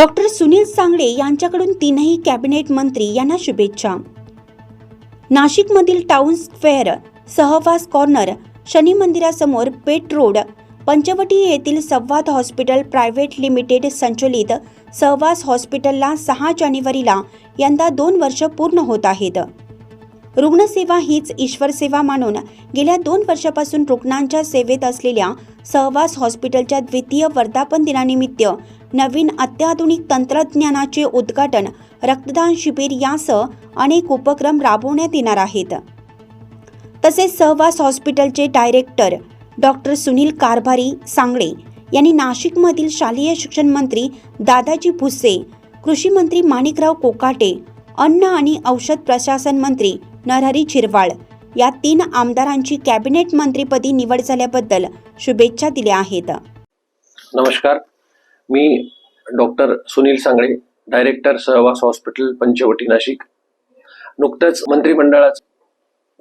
Doctor Sunil Sangle यांच्याकडून तीनही cabinet मंत्री यांना शुभेच्छा. नाशिकमधील town square Sahavas corner Shani मंदिरासमोर पेट रोड पंचवटी येथील संवाद हॉस्पिटल प्रायव्हेट लिमिटेड संचलित सहवास हॉस्पिटलला सहा जानेवारीला यंदा दोन वर्ष पूर्ण होत आहेत. रुग्णसेवा हीच ईश्वर सेवा मानून गेल्या दोन वर्षापासून रुग्णांच्या सेवेत असलेल्या सहवास हॉस्पिटलच्या द्वितीय वर्धापन दिनानिमित्त नवीन अत्याधुनिक तंत्रज्ञानाचे उद्घाटन रक्तदान शिबिर यासह अनेक उपक्रम राबवण्यात येणार आहेत. तसेच सहवास हॉस्पिटलचे डायरेक्टर डॉक्टर सुनील कारभारी सांगळे यांनी नाशिकमधील शालेय शिक्षण मंत्री दादाजी भुसे कृषी मंत्री माणिकराव कोकाटे अन्न आणि औषध प्रशासन मंत्री नरहरी झिरवाळ या तीन आमदारांची कॅबिनेट मंत्रीपदी निवड झाल्याबद्दल शुभेच्छा दिल्या आहेत. नमस्कार. मी doctor Sunil Sangle director Sahavas hospital Panchavati Nashik. नुकतंच मंत्रिमंडळाचं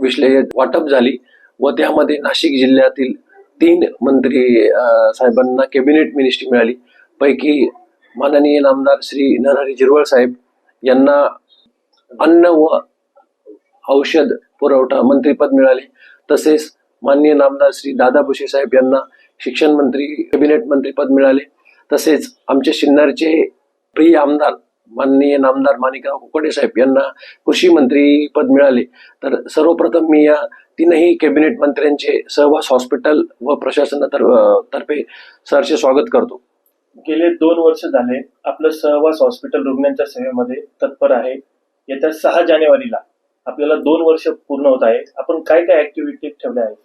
विश्लेषण वाटप झाली व त्यामध्ये नाशिक जिल्ह्यातील तीन मंत्री साहेबांना कॅबिनेट मिनिस्ट्री मिळाली. पैकी माननीय नामदार श्री नरहरी झिरवळ साहेब यांना अन्न व औषध पुरवठा मंत्रीपद मिळाले. तसेच माननीय नामदार श्री दादा भुसे साहेब यांना शिक्षण मंत्री कॅबिनेट मंत्रीपद मिळाले. तसेच आमचे सिन्नरचे प्रिय आमदार माननीय नामदार माणिकराव कुकडे साहेब यांना कृषी मंत्री पद मिळाले. तर सर्वप्रथम मी या तीनही कॅबिनेट मंत्र्यांचे सहवास हॉस्पिटल व प्रशासनातर्फे सरचे स्वागत करतो. गेले दोन वर्ष झाले आपलं सहवास हॉस्पिटल रुग्णांच्या सेवेमध्ये तत्पर आहे. येत्या सहा जानेवारीला आपल्याला दोन वर्ष पूर्ण होत आहे. आपण काय काय ऍक्टिव्हिटी ठेवल्या आहेत?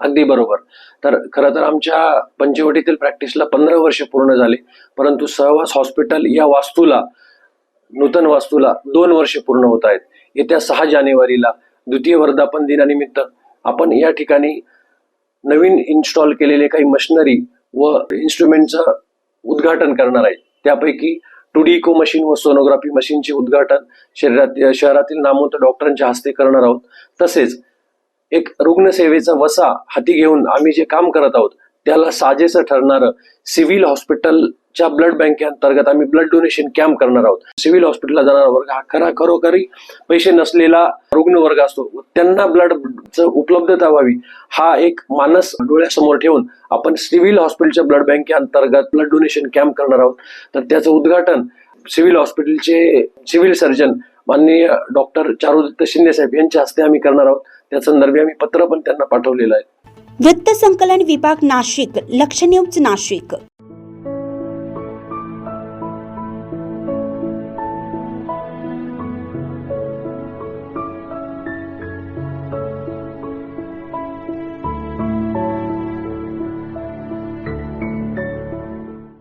अगदी बरोबर. तर खरं तर आमच्या पंचवटीतील प्रॅक्टिसला पंधरा वर्ष पूर्ण झाले. परंतु सहवास हॉस्पिटल या वास्तूला नूतन वास्तूला दोन वर्ष पूर्ण होत आहेत. येत्या सहा जानेवारीला द्वितीय वर्धापन दिनानिमित्त आपण या ठिकाणी नवीन इन्स्टॉल केलेले काही मशिनरी व इन्स्ट्रुमेंटचं उद्घाटन करणार आहे. त्यापैकी टू डी इको मशीन व सोनोग्राफी मशीनचे उद्घाटन शरीरात शहरातील नामवंत डॉक्टरांच्या हस्ते करणार आहोत. तसेच एक रुग्णसेवेचा वसा हाती घेऊन आम्ही जे काम करत आहोत त्याला साजेसं ठरणारं सिव्हिल च्या ब्लड बँकेअंतर्गत आम्ही ब्लड डोनेशन कॅम्प करणार आहोत. सिव्हिल हॉस्पिटलला जाणारा वर्ग हा खरा खरोखरी पैसे नसलेला रुग्ण वर्ग असतो व त्यांना ब्लड उपलब्धता व्हावी हा एक मानस डोळ्यासमोर ठेवून आपण सिव्हिल हॉस्पिटलच्या ब्लड बँकेअंतर्गत ब्लड डोनेशन कॅम्प करणार आहोत. तर त्याचं उद्घाटन सिव्हिल हॉस्पिटलचे सिव्हिल सर्जन माननीय डॉक्टर चारुदत्त शिंदे साहेब यांच्या हस्ते आम्ही करणार आहोत. त्या संदर्भी आम्ही पत्र पण त्यांना पाठवलेलं आहे. वृत्त संकलन विभाग नाशिक लक्ष न्यूज नाशिक.